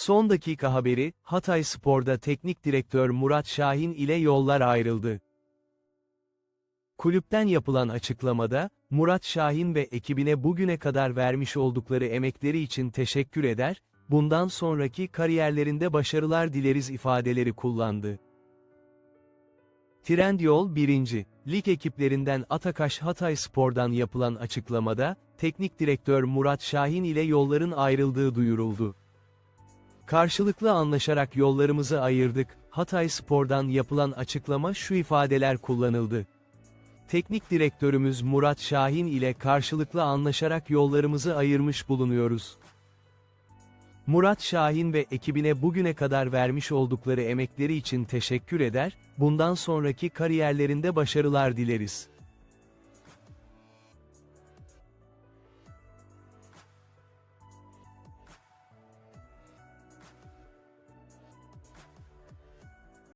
Son dakika haberi, Hatay Spor'da teknik direktör Murat Şahin ile yollar ayrıldı. Kulüpten yapılan açıklamada, Murat Şahin ve ekibine bugüne kadar vermiş oldukları emekleri için teşekkür eder, bundan sonraki kariyerlerinde başarılar dileriz ifadeleri kullandı. Trendyol 1. Lig ekiplerinden Atakaş Hatay Spor'dan yapılan açıklamada, teknik direktör Murat Şahin ile yolların ayrıldığı duyuruldu. Karşılıklı anlaşarak yollarımızı ayırdık, Hatay Spor'dan yapılan açıklama şu ifadeler kullanıldı. Teknik direktörümüz Murat Şahin ile karşılıklı anlaşarak yollarımızı ayırmış bulunuyoruz. Murat Şahin ve ekibine bugüne kadar vermiş oldukları emekleri için teşekkür eder, bundan sonraki kariyerlerinde başarılar dileriz.